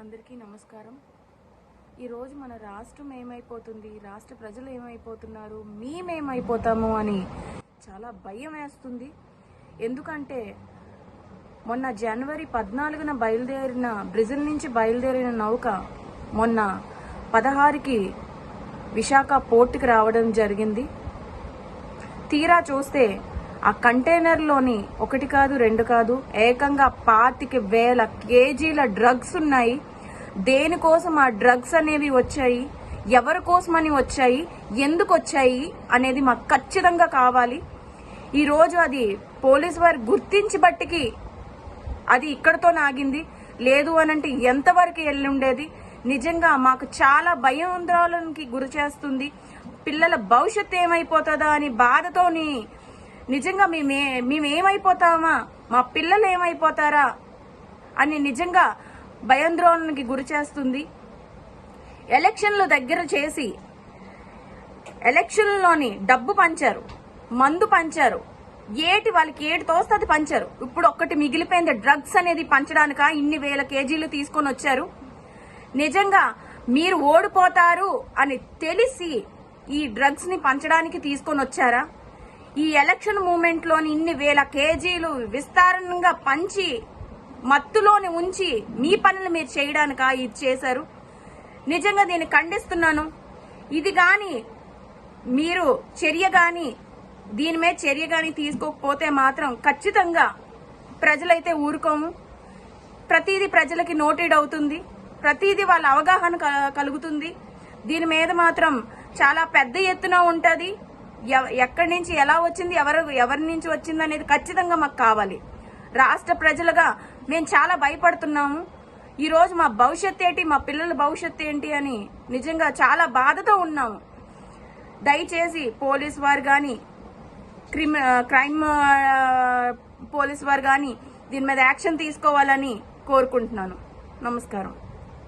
అందరికీ నమస్కారం. ఈరోజు మన రాష్ట్రం ఏమైపోతుంది? రాష్ట్ర ప్రజలు ఏమైపోతున్నారు? మేమేమైపోతాము అని చాలా భయం వేస్తుంది. ఎందుకంటే మొన్న జనవరి పద్నాలుగున బయలుదేరిన బ్రెజిల్ నుంచి బయలుదేరిన నౌక మొన్న పదహారుకి విశాఖ పోర్టుకి రావడం జరిగింది. తీరా చూస్తే ఆ కంటైనర్లోని ఒకటి కాదు రెండు కాదు ఏకంగా పాతిక వేల కేజీల డ్రగ్స్ ఉన్నాయి. దేనికోసం ఆ డ్రగ్స్ అనేవి వచ్చాయి? ఎవరి కోసమని వచ్చాయి? ఎందుకు వచ్చాయి? అనేది మాకు ఖచ్చితంగా కావాలి. ఈరోజు అది పోలీసు వారు గుర్తించి బట్టికి అది ఇక్కడతో నాగింది లేదు అనంటే ఎంతవరకు వెళ్ళి ఉండేది? నిజంగా మాకు చాలా భయాందోళనకి గురి చేస్తుంది. పిల్లల భవిష్యత్తు ఏమైపోతుందా అని బాధతోని నిజంగా మేమే మేమేమైపోతామా? మా పిల్లలు ఏమైపోతారా అని నిజంగా భయాందోళనకి గురి చేస్తుంది. ఎలక్షన్లు దగ్గర చేసి ఎలక్షన్లోని డబ్బు పంచారు మందు పంచారు ఏటి వాళ్ళకి ఏటి తోస్తుంది అది పంచారు. ఇప్పుడు ఒక్కటి మిగిలిపోయింది డ్రగ్స్ అనేది పంచడానిక? ఇన్ని వేల కేజీలు తీసుకొని వచ్చారు. నిజంగా మీరు ఓడిపోతారు అని తెలిసి ఈ డ్రగ్స్ని పంచడానికి తీసుకొని వచ్చారా? ఈ ఎలక్షన్ మూమెంట్లోని ఇన్ని వేల కేజీలు విస్తారంగా పంచి మత్తులోని ఉంచి మీ పనులు మీరు చేయడానిక ఇది చేశారు? నిజంగా దీన్ని ఖండిస్తున్నాను. ఇది కానీ మీరు చర్య కానీ దీని మీద చర్య కానీ తీసుకోకపోతే మాత్రం ఖచ్చితంగా ప్రజలైతే ఊరుకోము. ప్రతిదీ ప్రజలకి నోటెడ్ అవుతుంది. ప్రతిదీ వాళ్ళ అవగాహన కలుగుతుంది. దీని మీద మాత్రం చాలా పెద్ద ఎత్తున ఉంటుంది. ఎక్కడి నుంచి ఎలా వచ్చింది ఎవరు ఎవరి నుంచి వచ్చింది అనేది ఖచ్చితంగా మాకు కావాలి. రాష్ట్ర ప్రజలుగా మేము చాలా భయపడుతున్నాము. ఈరోజు మా భవిష్యత్ ఏంటి మా పిల్లల భవిష్యత్ ఏంటి అని నిజంగా చాలా బాధతో ఉన్నాము. దయచేసి పోలీస్ వారు కానీ క్రిమి క్రైమ్ పోలీస్ వారు కానీ దీని మీద యాక్షన్ తీసుకోవాలని కోరుకుంటున్నాను. నమస్కారం.